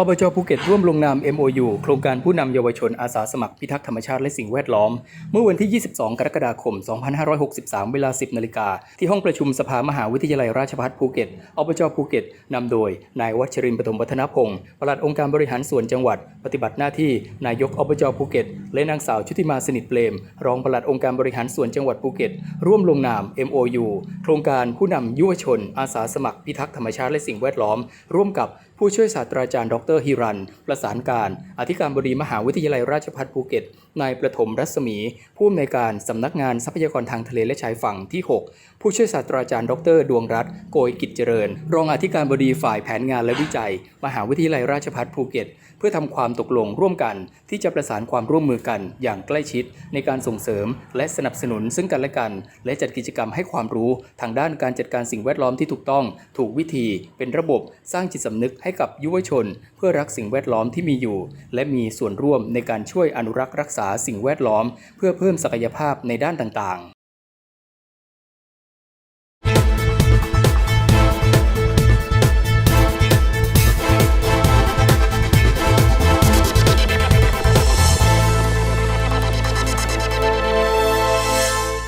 อบจภูเก็ตร่วมลงนาม MOU โครงการผู้นำเยาวชนอาสาสมัครพิทักษ์ธรรมชาติและสิ่งแวดล้อม เมื่อวันที่ 22 กรกฎาคม 2563 เวลา 10 นาฬิกา ที่ห้องประชุมสภามหาวิทยาลัยราชภัฏภูเก็ต อบจภูเก็ตนำโดย นายวัชรินทร์ปฐมวัฒนพงศ์ปลัดองค์การบริหารส่วนจังหวัด ปฏิบัติหน้าที่ นายกอบจภูเก็ต และนางสาวชุติมาสนิทเปรมรองปลัดองค์การบริหารส่วนจังหวัดภูเก็ต ร่วมลงนาม MOU โครงการผู้นำยุวชน อาสาสมัครพิทักษ์ธรรมชาติและสิ่งแวดล้อม ร่วมกับผู้ช่วยศาสตราจารย์ ดรฮิรัน ประสานการ อธิการบดีมหาวิทยาลัยราชภัฏภูเก็ต นายประถมรัศมี ผู้อำนวยการสำนักงานทรัพยากรทางทะเลและชายฝั่งที่ 6 ผู้ช่วยศาสตราจารย์ ดร ดวงรัตน์โกยกิจเจริญ รองอธิการบดีฝ่ายแผนงานและวิจัย มหาวิทยาลัยราชภัฏภูเก็ต เพื่อทำความตกลงร่วมกัน ที่จะประสานความร่วมมือกัน อย่างใกล้ชิด ในการส่งเสริม และสนับสนุนซึ่งกันและกัน และจัดกิจกรรมให้ความรู้ทางด้านการจัดการสิ่งแวดล้อมที่ถูกต้องถูกวิธีเป็นระบบสร้างจิตสำนึกให้กับยุวชน เพื่อรักสิ่งแวดล้อมที่มีอยู่ และมีส่วนร่วมในการช่วยอนุรักษ์รักษาสิ่งแวดล้อม เพื่อเพิ่มศักยภาพในด้านต่างๆ